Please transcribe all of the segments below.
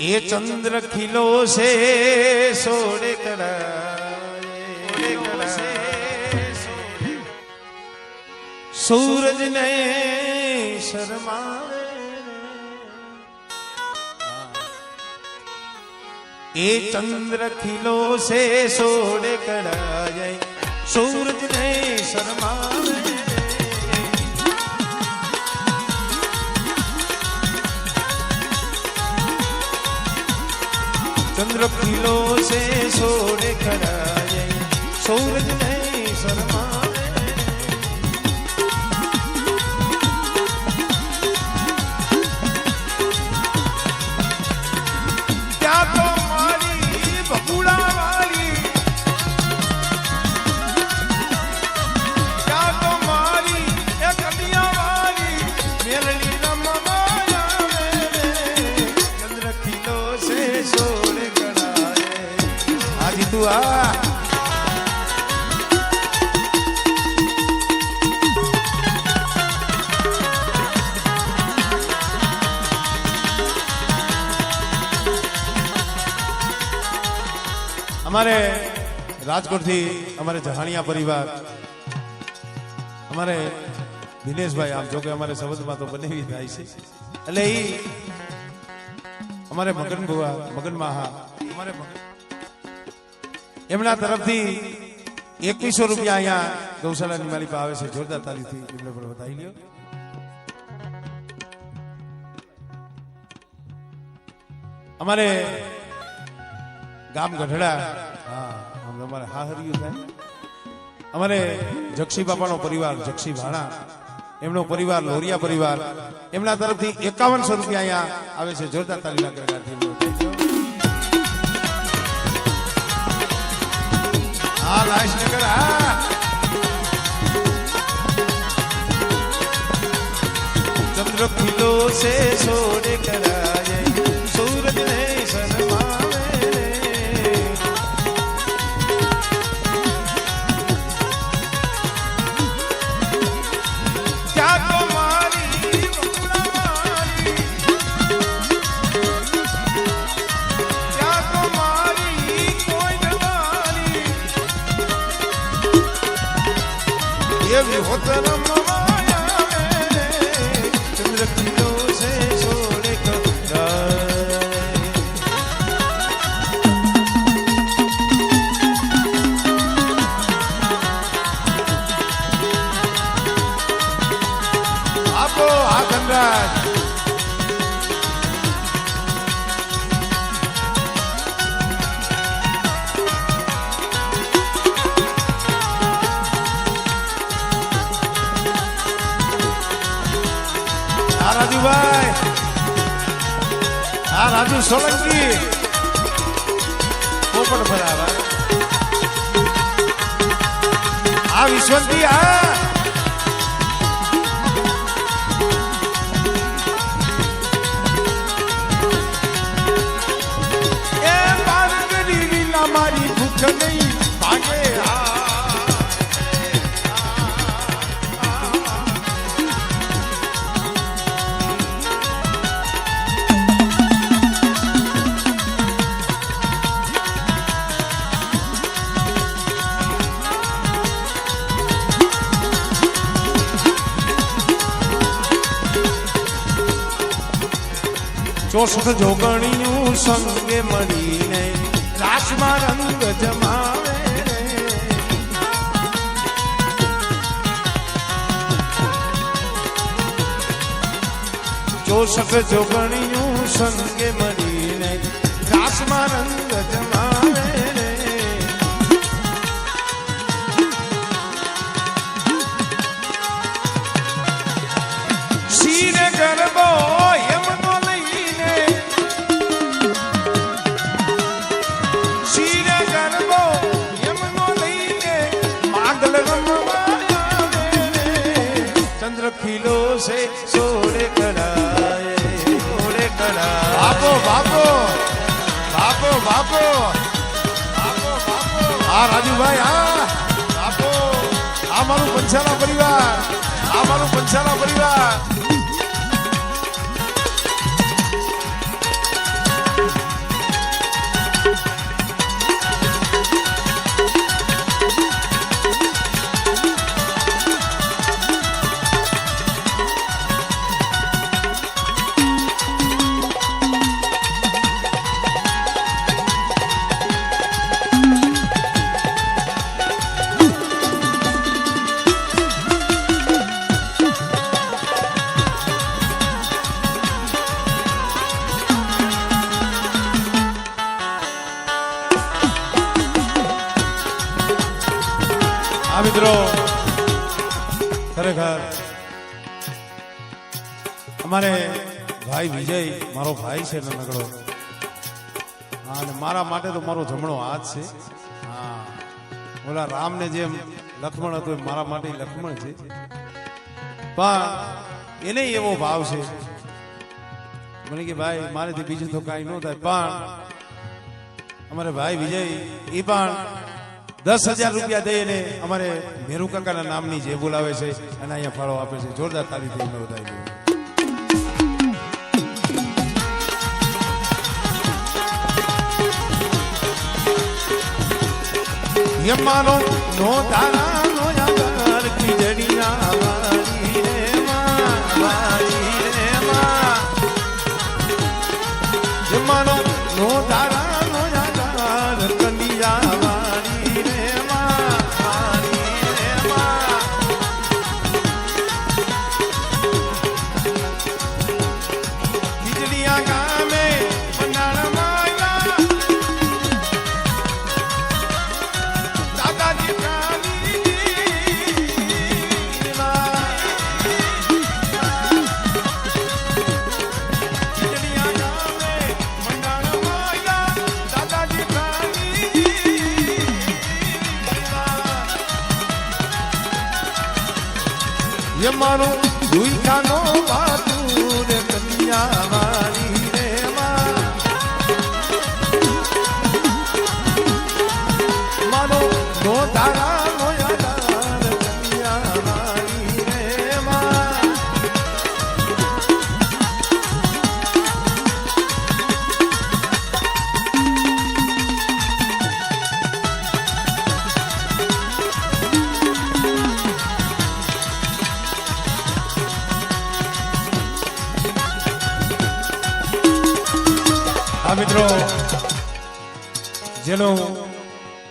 એ ચંદ્ર ખીલો છે, સોડે કળાએ. સૂરજ ને શરમાવે. એ ચંદ્ર ખીલો છે, સોડે કરાય. સૂરજ ને શરમાવે. ચંદ્ર ખીલો છે સોડે કળાય સૂરજ અમારે રાજકોટથી અમારે જહાણિયા પરિવાર, અમારે દિનેશભાઈ, આમ જો કે અમારે સંબંધમાં તો બનેવી થાય છે. એટલે એ અમારે મગન ભુવા મગન મહા, અમારે એમના તરફથી એકવીસો રૂપિયા અહીંયા ગૌશાળાની પાસે આવે છે, જોરદાર તાલીથી એમને પણ વધાવી લ્યો. અમારે ગામ ગઢડા. હા આમ અમારે હા હરિયું થાય. અમારે જક્ષી બાપાનો પરિવાર, જક્ષી ભાણા, એમનો પરિવાર, લોરિયા પરિવાર, એમના તરફથી એકાવનસો રૂપિયા અહીંયા આવે છે જોરદાર તાલીના you. હા લાશનગર હા. ચંદ્ર ખીલો છે સોડે કરાય એવી આ રાજુભાઈ આ રાજુ સોલંકી પોપટ ભરાવા આ વિશ્વંતી આ એ બારગરી લીલા મારી ભૂખ નહીં ભાગે આ. ચોસઠ જોગણીયું સંગે મળીને રાસમાં રંગ જમાવે. ચોસઠ જોગણીયું સંગે મળીને રાસમાં રંગ ખીલો છે સોળે કળાએ સોળે કળાએ બાપો બાપો બાપો બાપો આ રાજુભાઈ હા બાપો આ મારું પંચાલા પરિવાર આ મારું પંચાલા પરિવાર મિત્રો. ખરેખર. અમારે ભાઈ વિજય, મારો ભાઈ છે નગડો હા, અને મારા માટે તો મારો જમણો હાથ છે. હા. ઓલા રામને જેમ લક્ષ્મણ હતો એમ મારા માટે લક્ષ્મણ છે. પણ એને એવો ભાવ છે. મને કે ભાઈ, મારેથી બીજું તો કાંઈ ન થાય. પણ અમારે ભાઈ વિજય, એ પણ દસ હજાર રૂપિયા દઈને અમારે મેરુ કાકાના નામની જે બોલાવે છે અને અહીંયા ફાળો આપે છે. જોરદાર તાલી થઈને વધારી યમાનો નો તારા મારું દુઈખાનો વાતું રે કન્યા. જેનું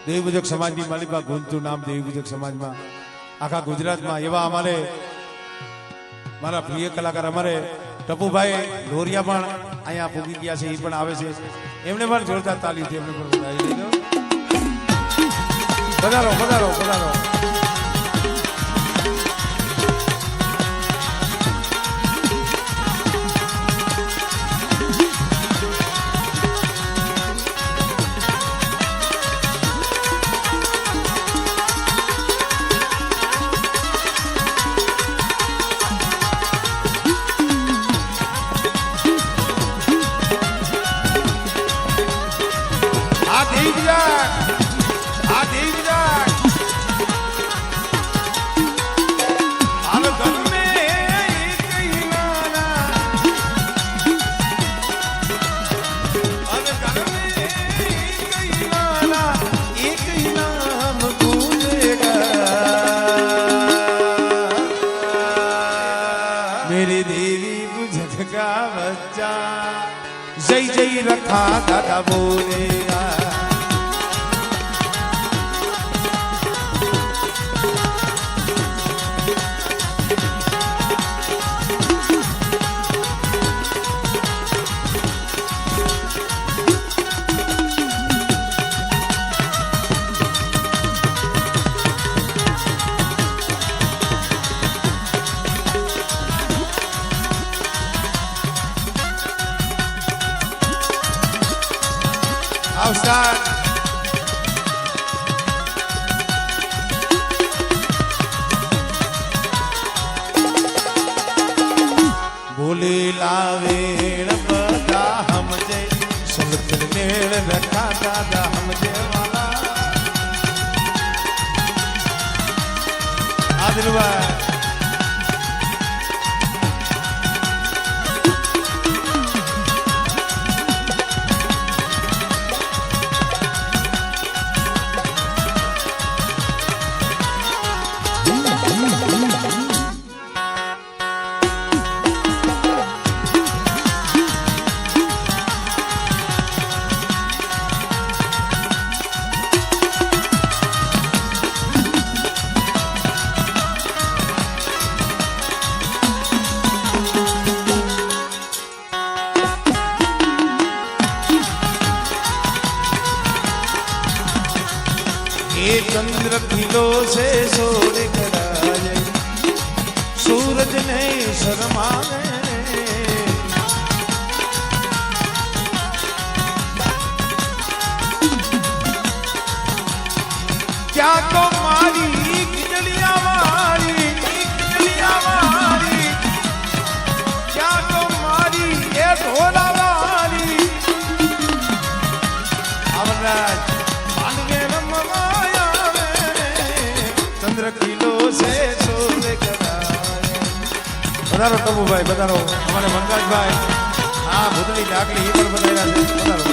દેવીપૂજક સમાજની માલિકા ગુંજતું નામ દેવીપૂજક સમાજમાં. આખા ગુજરાતમાં એવા અમારે મારા પ્રિય કલાકાર અમારે ટપુભાઈ ઢોરિયા પણ અહીંયા પૂગી ગયા છે, એ પણ આવે છે. એમને પણ જોરદાર તાલીથી એમને પણ વધાવી દેજો પધારો પધારો પધારો ha da da bo start. બોલે લાવેણ બધા હમજે સમતલ મેળ રખા દાદા હમજે સૂરજ ને શરમાવે. પધારો તબુભાઈ પધારો અમારે વનરાજભાઈ હા ભૂતની લાકડી એ પણ બધાયેલા છે.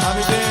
આવી જાય